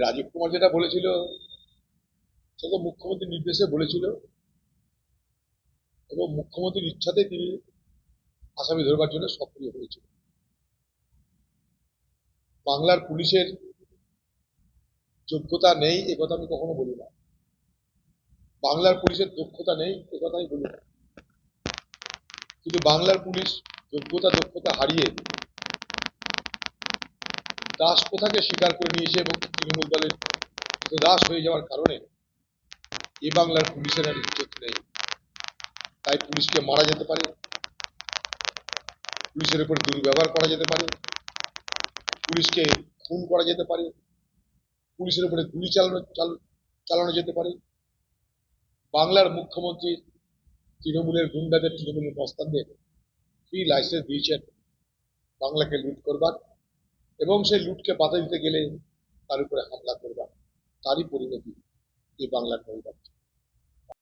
রাজীব কুমার যেটা বলেছিল সেটা তো মুখ্যমন্ত্রীর নির্দেশে বলেছিল। এবং মুখ্যমন্ত্রীর ইচ্ছাতে তিনি আসামি ধরবার জন্য সক্রিয় হয়েছিল। বাংলার পুলিশের যোগ্যতা নেই, এ কথা আমি কখনো বলি না। বাংলার পুলিশের দক্ষতা নেই, এ কথা আমি বলি না। কিন্তু বাংলার পুলিশ যোগ্যতা দক্ষতা হারিয়ে দাস প্রথাকে স্বীকার করে নিয়েছে এবং তৃণমূল দলের দাস হয়ে যাওয়ার কারণে এ বাংলার পুলিশের আর ইজ্জত নেই। তাই পুলিশকে মারা যেতে পারে। পুলিশের উপর দুর্ব্যবহার করা যেতে পারে। পুলিশকে খুন করা যেতে পারে। পুলিশের উপরে গুলি চালানো, চাল- চালানো যেতে পারে। বাংলার মুখ্যমন্ত্রী তৃণমূলের গুন্ডাদের, তৃণমূলের মস্তানদের ফ্রি লাইসেন্স দিয়েছেন। বাংলাকে লুট করবার। এবং সেই লুটকে বাধা দিতে গেলে তার উপরে হামলা করবার তারই পরিণতি এই বাংলার নৈরাজ্য